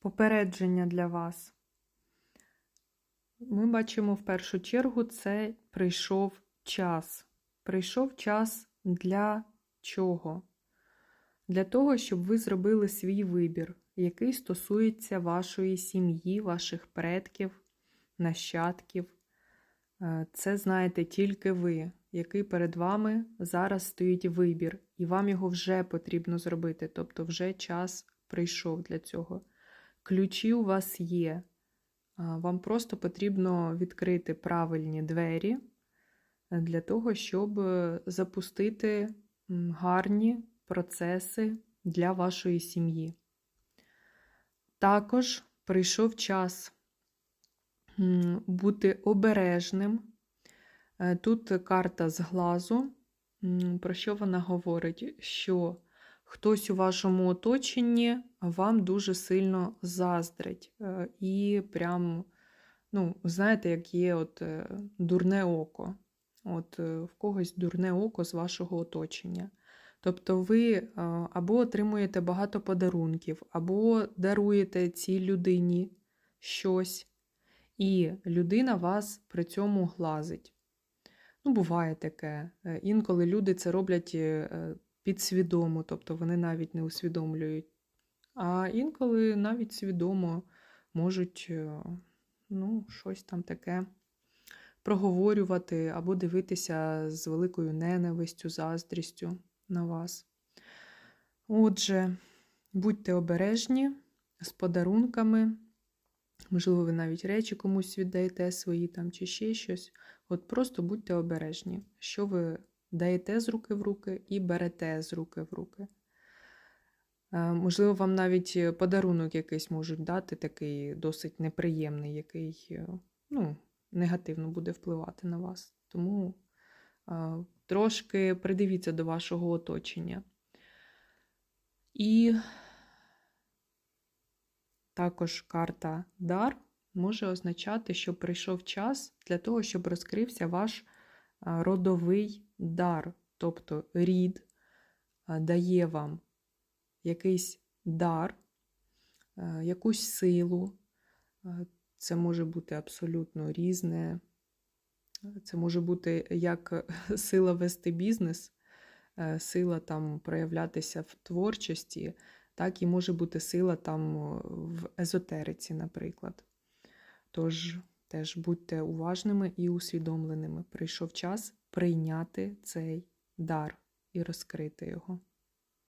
попередження для вас. Ми бачимо в першу чергу, це прийшов час. Прийшов час для чого? Для того, щоб ви зробили свій вибір, який стосується вашої сім'ї, ваших предків, нащадків. Е, Це знаєте тільки ви, який перед вами зараз стоїть вибір, і вам його вже потрібно зробити. Тобто, вже час прийшов для цього. Ключі у вас є. Вам просто потрібно відкрити правильні двері для того, щоб запустити гарні процеси для вашої сім'ї. Також прийшов час бути обережним. Е, Тут карта з глазу. Про що вона говорить? Що хтось у вашому оточенні вам дуже сильно заздрить. Е, І прям, ну, знаєте, як є от е, дурне око. От е, в когось дурне око з вашого оточення. Тобто ви або отримуєте багато подарунків, або даруєте цій людині щось, і людина вас при цьому глазить. Ну, буває таке. Інколи люди це роблять підсвідомо, тобто вони навіть не усвідомлюють. А інколи навіть свідомо можуть е, ну, щось там таке проговорювати або дивитися з великою ненавистю, заздрістю на вас. Отже, будьте обережні з подарунками. Можливо, ви навіть речі комусь віддаєте свої там чи ще щось. От просто будьте обережні, що ви даєте з руки в руки і берете з руки в руки. Е, Можливо, вам навіть подарунок якийсь можуть дати, такий досить неприємний, який е, ну, негативно буде впливати на вас. Тому е, трошки придивіться до вашого оточення. І також карта дар може означати, що прийшов час для того, щоб розкрився ваш родовий дар. Тобто рід дає вам якийсь дар, якусь силу. Це може бути абсолютно різне. Це може бути як сила вести бізнес, е, сила там проявлятися в творчості, так і може бути сила там в езотериці, наприклад. Тож теж будьте уважними і усвідомленими. Прийшов час прийняти цей дар і розкрити його.